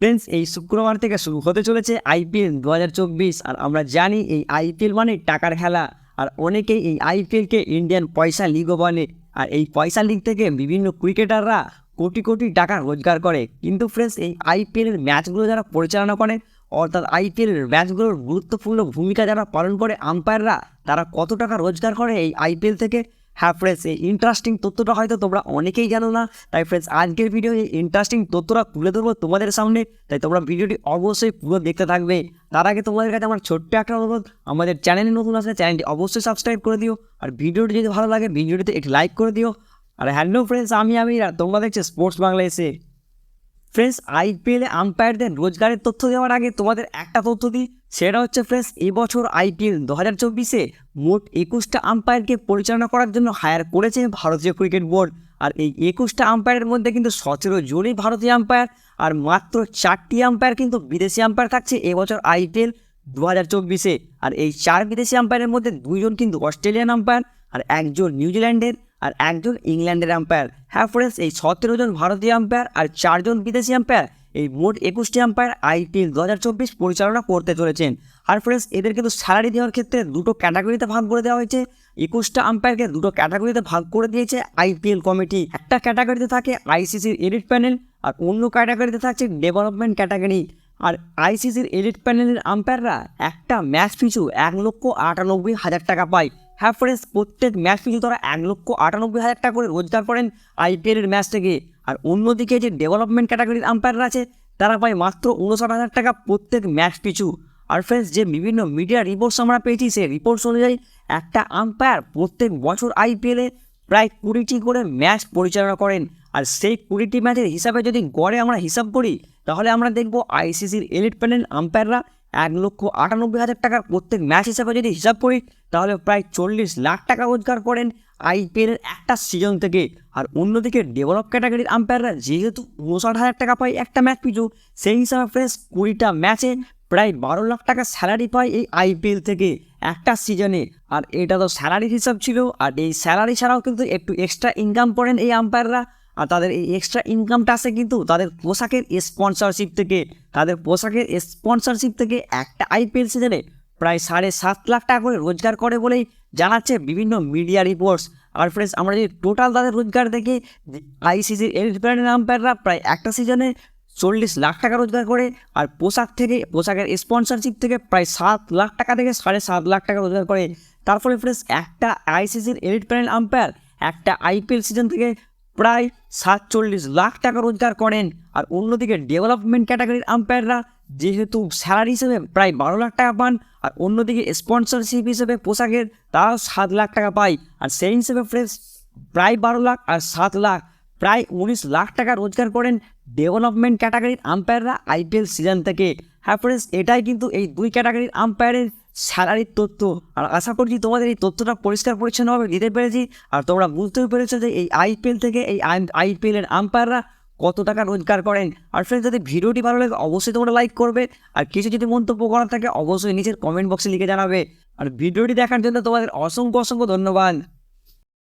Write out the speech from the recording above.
Friends এই শুক্রবার থেকে শুরু হতে চলেছে আইপিএল দু হাজার চব্বিশ আর আমরা জানি এই আইপিএল মানে টাকার খেলা। আর অনেকেই এই আইপিএলকে ইন্ডিয়ান পয়সা লিগও বলে। আর এই পয়সা লিগ থেকে বিভিন্ন ক্রিকেটাররা কোটি কোটি টাকা রোজগার করে। কিন্তু ফ্রেন্ডস এই আইপিএলের ম্যাচগুলো যারা পরিচালনা করে, অর্থাৎ আইপিএলের ম্যাচগুলোর গুরুত্বপূর্ণ ভূমিকা যারা পালন করে আম্পায়াররা তারা কত টাকা রোজগার করে এই আইপিএল থেকে? হ্যাঁ ফ্রেন্ডস এই ইন্টারেস্টিং তথ্যটা হয়তো তোমরা অনেকেই জানো না। তাই ফ্রেন্ডস আজকের ভিডিও এই ইন্টারেস্টিং তথ্যটা তুলে ধরবো তোমাদের সামনে। তাই, তোমরা ভিডিওটি অবশ্যই পুরো দেখতে থাকবে। তার আগে তোমাদের কাছে আমার ছোট্ট একটা অনুরোধ, আমাদের চ্যানেলে নতুন আসলে চ্যানেলটি অবশ্যই সাবস্ক্রাইব করে দিও। আর ভিডিওটি যদি ভালো লাগে ভিডিওটিতে একটি লাইক করে দিও। আর হ্যালো ফ্রেন্ডস আমি আমি তোমরা দেখছ স্পোর্টস বাংলা এসে ফ্রেন্ডস আইপিএলে আম্পায়ারদের রোজগারের তথ্য দেওয়ার আগে তোমাদের একটা তথ্য দিই। সেটা হচ্ছে ফ্রেন্ডস এবছর আইপিএল দু হাজার চব্বিশে মোট একুশটা আম্পায়ারকে পরিচালনা করার জন্য হায়ার করেছে ভারতীয় ক্রিকেট বোর্ড আর এই একুশটা আম্পায়ারের মধ্যে কিন্তু সতেরো জনই ভারতীয় আম্পায়ার আর মাত্র চারটি আম্পায়ার কিন্তু বিদেশি আম্পায়ার থাকছে এবছর আইপিএল দু হাজার চব্বিশে। আর এই চার বিদেশি আম্পায়ারের মধ্যে দুইজন কিন্তু অস্ট্রেলিয়ান আম্পায়ার আর একজন নিউজিল্যান্ডের। আর একজন ইংল্যান্ডের আম্পায়ার হ্যাঁ ফ্রেন্ডস এই সতেরো জন ভারতীয় আম্পায়ার আর চারজন বিদেশি আম্পায়ার এই মোট একুশটি আম্পায়ার আইপিএল দু হাজার চব্বিশ পরিচালনা করতে চলেছেন। আর ফ্রেন্ডস এদের কিন্তু স্যালারি দেওয়ার ক্ষেত্রে দুটো ক্যাটাগরিতে ভাগ করে দেওয়া হয়েছে। একুশটা আম্পায়ারকে দুটো ক্যাটাগরিতে ভাগ করে দিয়েছে আইপিএল কমিটি একটা ক্যাটাগরিতে থাকে আইসিসির এডিট প্যানেল আর অন্য ক্যাটাগরিতে থাকছে ডেভেলপমেন্ট ক্যাটাগরি আর আইসিসির এডিট প্যানেলের আম্পায়াররা একটা ম্যাচ পিছু এক লক্ষ আটানব্বই হাজার টাকা পায়। হ্যাঁ ফ্রেন্ডস প্রত্যেক ম্যাচ পিছু তারা এক লক্ষ আটানব্বই হাজার টাকা করে রোজগার করেন আইপিএলের ম্যাচ থেকে। আর অন্যদিকে যে ডেভেলপমেন্ট ক্যাটাগরির আম্পায়াররা আছে, তারা পায় মাত্র উনষাট হাজার টাকা প্রত্যেক ম্যাচ পিছু। আর ফ্রেন্ডস যে বিভিন্ন মিডিয়া রিপোর্টস আমরা পেয়েছি, সেই রিপোর্টস অনুযায়ী একটা আম্পায়ার প্রত্যেক বছর আইপিএলে প্রায় কুড়িটি করে ম্যাচ পরিচালনা করেন। আর সেই কুড়িটি ম্যাচের হিসাবে যদি গড়ে আমরা হিসাব করি, তাহলে আমরা দেখব আইসিসির এলিট প্যানেল আম্পায়াররা এক লক্ষ আটানব্বই হাজার টাকার প্রত্যেক ম্যাচ হিসাবে যদি হিসাব করি, তাহলে প্রায় চল্লিশ লাখ টাকা রোজগার করেন আইপিএলের একটা সিজন থেকে। আর অন্যদিকে ডেভেলপ ক্যাটাগরির আম্পায়াররা যেহেতু উনষাট হাজার টাকা পায় একটা ম্যাচ পিছু, সেই হিসাবে ফ্রেন্ডস কুড়িটা ম্যাচে প্রায় বারো লাখ টাকা স্যালারি পায় এই আইপিএল থেকে একটা সিজনে আর এটা তো স্যালারির হিসাব ছিল, আর এই স্যালারি ছাড়াও কিন্তু একটু এক্সট্রা ইনকাম করেন এই আম্পায়াররা আর তাদের এই এক্সট্রা ইনকামটা আসে কিন্তু তাদের পোশাকের স্পন্সরশিপ থেকে, তাদের পোশাকের স্পন্সরশিপ থেকে একটা আইপিএল সিজনে প্রায় সাড়ে সাত লাখ টাকা করে রোজগার করে বলেই জানাচ্ছে বিভিন্ন মিডিয়া রিপোর্টস আর ফ্রেন্ডস আমরা যদি টোটাল তাদের রোজগার দেখি আইসিসির এলিজিবল আম্পায়াররা প্রায় একটা সিজনে চল্লিশ লাখ টাকা রোজগার করে আর পোশাক থেকে, পোশাকের স্পন্সরশিপ থেকে প্রায় সাত লাখ টাকা থেকে সাড়ে সাত লাখ টাকা রোজগার করে। তার ফলে ফ্রেন্ডস একটা আইসিসির এলিট প্যানেল আম্পায়ার একটা আইপিএল সিজন থেকে প্রায় সাতচল্লিশ লাখ টাকা রোজগার করেন। আর অন্যদিকে ডেভেলপমেন্ট ক্যাটাগরির আম্পায়াররা যেহেতু স্যালারি হিসেবে প্রায় বারো লাখ টাকা পান, আর অন্যদিকে স্পন্সরশিপ হিসেবে পোশাকের তারাও সাত লাখ টাকা পায়, আর সেই হিসেবে ফ্রেন্ডস প্রায় বারো লাখ আর সাত লাখ। প্রায় উনিশ লাখ টাকা রোজগার করেন ডেভেলপমেন্ট ক্যাটাগরির আম্পায়াররা আইপিএল সিজন থেকে। হ্যাঁ ফ্রেন্ডস এটাই কিন্তু এই দুই ক্যাটাগরির আম্পায়ারের স্যালারির তথ্য। আর আশা করছি তোমাদের এই তথ্যটা পরিষ্কার পরিচ্ছন্নভাবে দিতে পেরেছি। আর তোমরা বুঝতেও পেরেছ যে এই আইপিএল থেকে এই আইপিএলের আম্পায়াররা কত টাকা রোজগার করেন। আর ফ্রেন্ডস যদি ভিডিওটি ভালো লাগে, অবশ্যই তোমরা লাইক করবে। আর কিছু যদি মন্তব্য করার থাকে, অবশ্যই নিচের কমেন্ট বক্সে লিখে জানাবে। আর ভিডিওটি দেখার জন্য তোমাদের অসংখ্য অসংখ্য ধন্যবাদ।